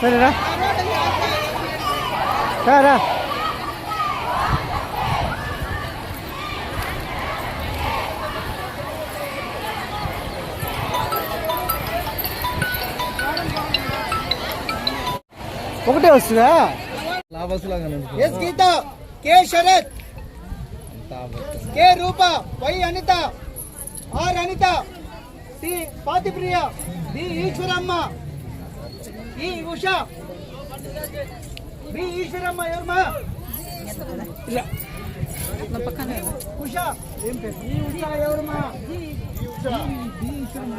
సరేరా రా. ఒకటే వస్తుందా? S Geetha K Sarath K Roopa Y Anitha R Anitha T Pathipriya D Eshwaramma. E Usha. B Eshwaramma ఎవరమ్మా? ఇలా. ఉష. ఏం పేరు ఈ ఉష. ఎవరమ్మా ఈశ్వరమ్మ.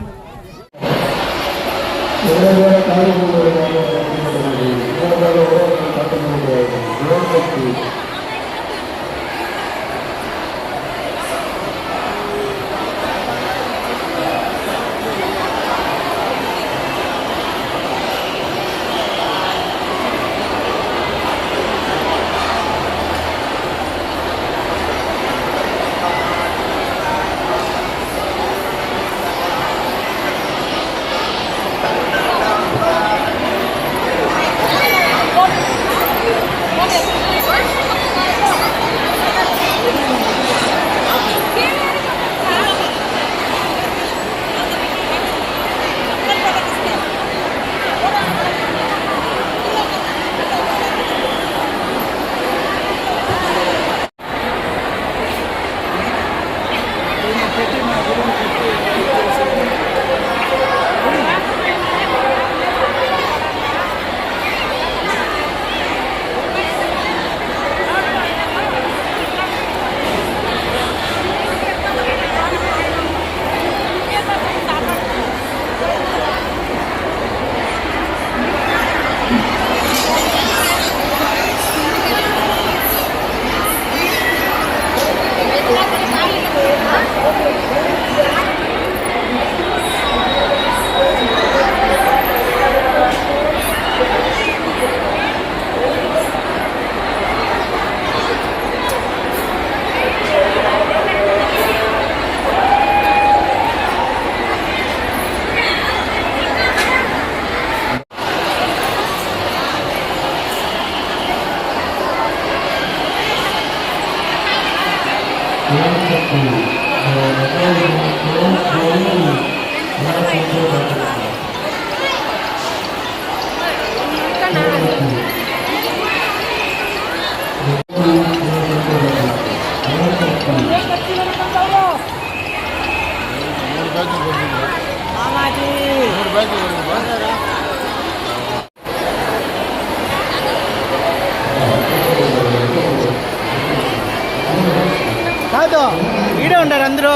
కాదు ఈడే ఉండారు అందరూ.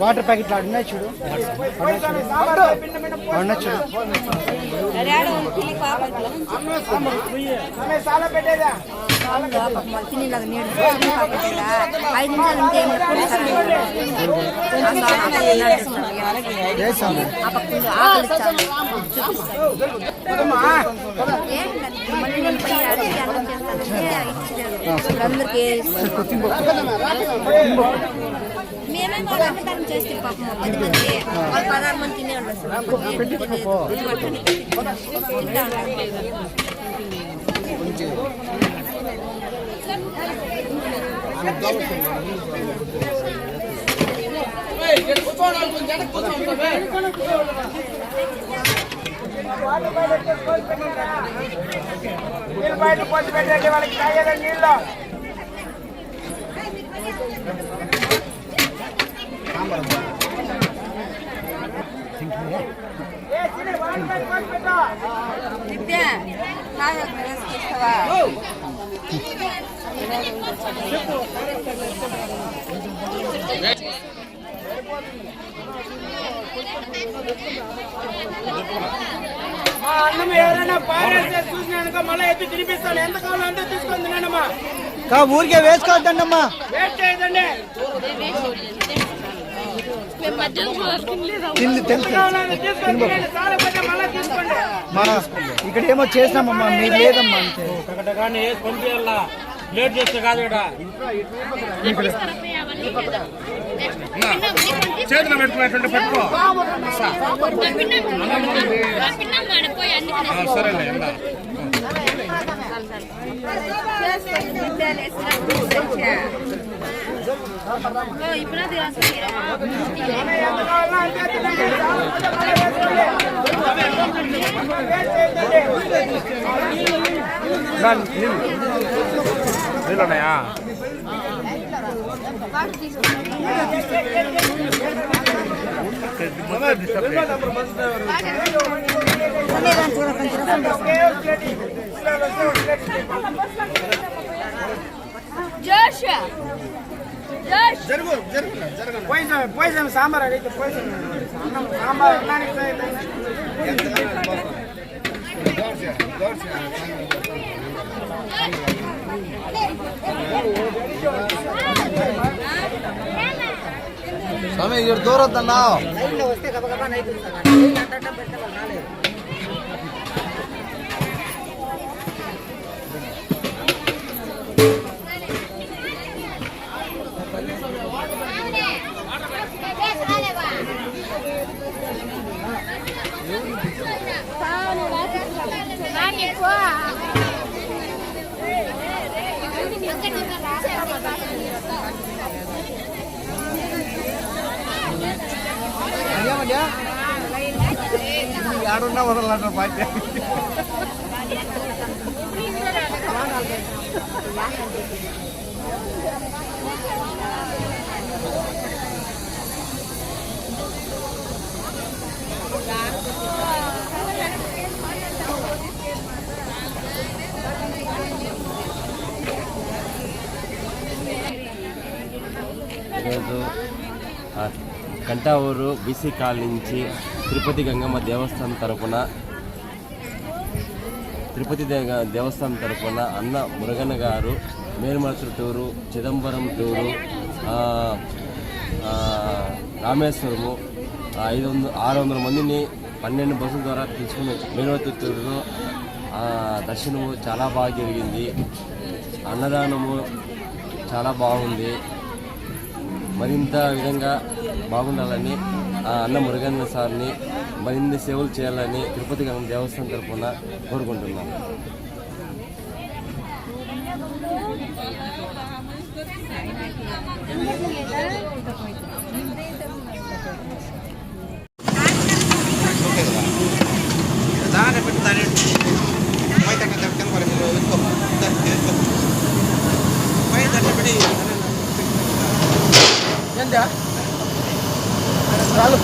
వాటర్ ప్యాకెట్లు ఆడ ఉన్నాయి చూడు. ఉన్నాయి చూడు. చూపిస్తాను మళ్ళీ అందరికీ మేమే అన్నదానం చేస్తే పాపం పది మంది వాళ్ళు పదహారు మంది తినే నీళ్ళు బయట పోసి పెట్టండి వాళ్ళకి తాగేదండి నీళ్ళు ఏ చిన్న మా అన్నం ఎవరైనా పారేస్తే చూసినానుకో మళ్ళీ ఎత్తి తినిపిస్తాను ఎంత కావాలో అంతే తీసుకొని తినండమ్మా? కా ఊరికే వేసుకోవద్దండి అమ్మా వేస్ట్ చేయదండి ఇక్కడ ఏమో చేసినామమ్మా మీరు లేదమ్మా అంతే. ఒకటి కానీ పంపించాలా లేట్ చేస్తే కాదు ఇక్కడ. చేతిలో పెట్టుకునేటువంటి పెట్టుకో. ఆ, సరేలే ఎందా ఎంత కావాలో అంతే తినండి చాలా పోతే మళ్ళీ వేసుకోండి వేస్ట్ చేయదండి నీళ్ళున్నాయా పోయిసాం పోయిసాం సాంబార్ అడిగితే పోయిసాం అన్నం సాంబార్ అన్నానికి స్వామి ఇక్కడ దూరొద్దన్నా ఆడున్నా వదలంటారు పార్టీ ఈరోజు ఆ, కంటావూరు బీసీ కాలనీ నుంచి తిరుపతి గంగమ్మ దేవస్థానం తరపున తిరుపతి దేవస్థానం తరపున అన్న మురగన్న గారు మేల్మలసూరు టూరు చిదంబరం టూరు రామేశ్వరము ఐదు వందల ఆరు వందల మందిని పన్నెండు బస్సుల ద్వారా తీసుకుని మేల్మలసూరు టూరులో దర్శనము చాలా బాగా జరిగింది. అన్నదానము చాలా బాగుంది. మరింత విధంగా బాగుండాలని అన్న మురుగన్న సార్ని మరిన్ని సేవలు చేయాలని తిరుపతి గంగ దేవస్థానం తరఫున కోరుకుంటున్నాను చాలు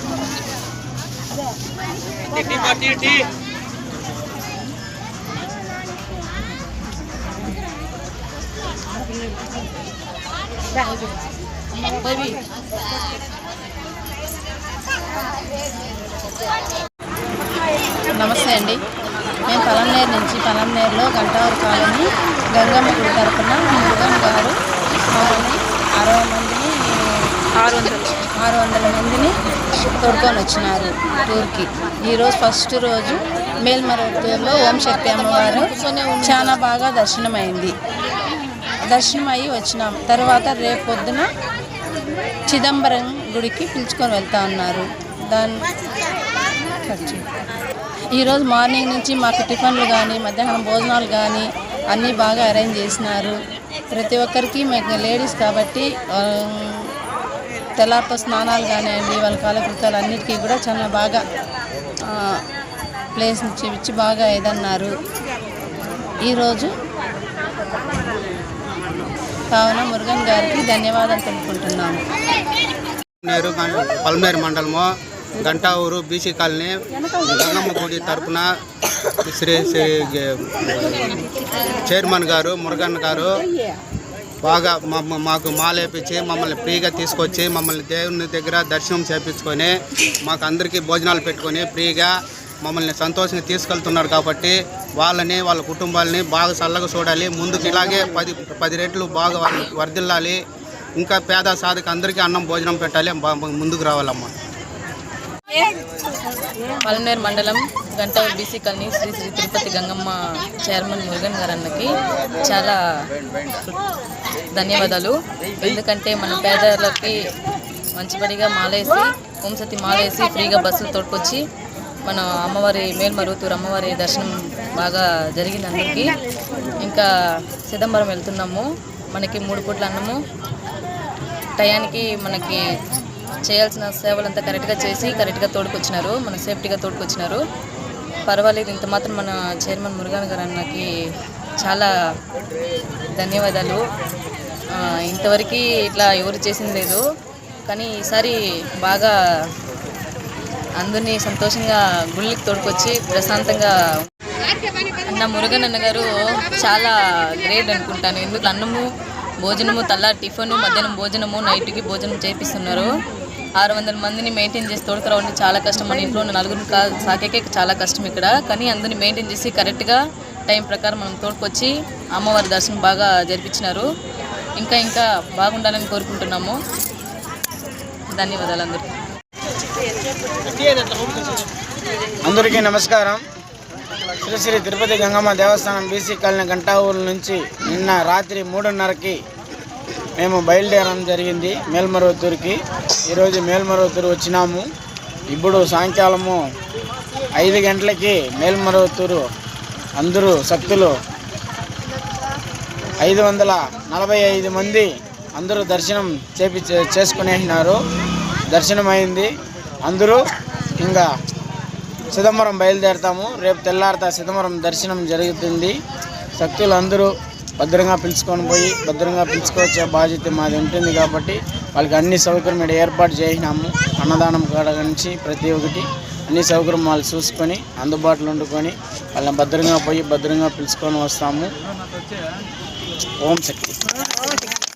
Thank you. నమస్తే అండి. మేము పలంనేరు నుంచి పలంనేరులో గంటావరి కాలనీ గంగమ్మ గుడి తరపున మురుగన్ గారు అరవై మందిని ఆరు వందలు. ఆరు వందల మందిని తోడుకొని వచ్చినారు టూర్కి. ఈరోజు ఫస్ట్ రోజు మేల్మరూరులో ఓం శక్తి అమ్మవారు చాలా బాగా దర్శనమైంది. దర్శనం అయ్యి వచ్చినాం. తర్వాత రేపు పొద్దున చిదంబరం గుడికి పిలుచుకొని వెళ్తా ఉన్నారు దాని ఈరోజు మార్నింగ్ నుంచి మాకు టిఫిన్లు కానీ మధ్యాహ్నం భోజనాలు కానీ అన్నీ బాగా అరేంజ్ చేసినారు. ప్రతి ఒక్కరికి మాకు లేడీస్ కాబట్టి తెల్లారితో స్నానాలు కానివ్వండి వాళ్ళ కాలకృతాలు అన్నిటికీ కూడా చాలా బాగా ప్లేస్ చూపించి బాగా ఏదన్నారు ఈరోజు కావున మురుగన్ గారికి ధన్యవాదాలు తెలుపుకుంటున్నాము. పల్మేరు మండలము గంటావూరు బీసీ కాలనీ గంగమ్మ గుడి తరపున శ్రీ శ్రీ చైర్మన్ గారు మురుగన్ గారు బాగా మమ్మ- మాకు మాలేపించి మమ్మల్ని ఫ్రీగా తీసుకొచ్చి మమ్మల్ని దేవుని దగ్గర దర్శనం చేపించుకొని మాకు అందరికీ భోజనాలు పెట్టుకొని ఫ్రీగా మమ్మల్ని సంతోషంగా తీసుకెళ్తున్నారు కాబట్టి వాళ్ళని వాళ్ళ కుటుంబాలని బాగా చల్లగా చూడాలి. ముందుకు ఇలాగే పది పది రెట్లు బాగా వాళ్ళని వర్ధిల్లాలి. ఇంకా పేద సాధక అందరికీ అన్నం భోజనం పెట్టాలి. ముందుకు రావాలమ్మా. మండలం గంట BC colony Shri Shri Tirupati Gangamma chairman Murugan గారు అన్నకి చాలా ధన్యవాదాలు. ఎందుకంటే మన పేదలకి మంచిపడిగా మాలేసి హోంసతి మాలేసి ఫ్రీగా బస్సులు తోడుకొచ్చి మన అమ్మవారి మేల్మరుగుతూరు అమ్మవారి దర్శనం బాగా జరిగింది అందరికీ. ఇంకా సిదంబరం వెళ్తున్నాము. మనకి మూడు పూట్ల అన్నము. టయానికి మనకి చేయాల్సిన సేవలంతా కరెక్ట్గా చేసి కరెక్ట్గా తోడుకొచ్చినారు. మన సేఫ్టీగా తోడుకొచ్చినారు. పర్వాలేదు. ఇంత మాత్రం మన చైర్మన్ మురుగన్ గారు అన్నకి చాలా ధన్యవాదాలు. ఇంతవరకు ఇట్లా ఎవరు చేసింది లేదు. కానీ ఈసారి బాగా అందరినీ సంతోషంగా గుళ్ళకి తోడుకొచ్చి ప్రశాంతంగా అన్న మురుగన్ అన్న గారు చాలా గ్రేట్ అనుకుంటాను. ఎందుకు అన్నము భోజనము తల్ల టిఫిన్ మధ్యాహ్నం భోజనము నైట్కి భోజనం చేపిస్తున్నారు. ఆరు వందల మందిని మెయింటైన్ చేసి తోడుకురావడం చాలా కష్టం. మన ఇంట్లో ఉన్న నలుగురు సాకేకే చాలా కష్టం ఇక్కడ. కానీ అందరిని మెయింటైన్ చేసి కరెక్ట్గా టైం ప్రకారం మనం తోడుకొచ్చి అమ్మవారి దర్శనం బాగా జరిపించినారు. ఇంకా ఇంకా బాగుండాలని కోరుకుంటున్నాము. ధన్యవాదాలు అందరికీ. అందరికీ నమస్కారం. శ్రీ శ్రీ తిరుపతి గంగమ్మ దేవస్థానం బీసీ కాలనీ గంటావూరు నుంచి నిన్న రాత్రి మూడున్నరకి మేము బయలుదేరడం జరిగింది మేల్మరువత్తూరుకి ఈరోజు మేల్మరువత్తూరు వచ్చినాము. ఇప్పుడు సాయంకాలము ఐదు గంటలకి మేల్మరువత్తూరు అందరూ శక్తులు ఐదు వందల నలభై ఐదు మంది అందరూ దర్శనం చేపి చేసుకునేసినారు దర్శనం అయింది అందరూ ఇంకా సిదంబరం బయలుదేరుతాము. రేపు తెల్లారిత సిదంబరం దర్శనం జరుగుతుంది. శక్తులు అందరూ భద్రంగా పిలుచుకొని పోయి భద్రంగా పిలుచుకొచ్చే బాధ్యత మాది ఉంటుంది కాబట్టి వాళ్ళకి అన్ని సౌకర్యం ఇక్కడ ఏర్పాటు చేసినాము. అన్నదానం కాడ నుంచి ప్రతి ఒక్కటి అన్ని సౌకర్యం వాళ్ళు చూసుకొని అందుబాటులో వండుకొని వాళ్ళని భద్రంగా పోయి భద్రంగా పిలుచుకొని వస్తాము. ఓం శక్తి.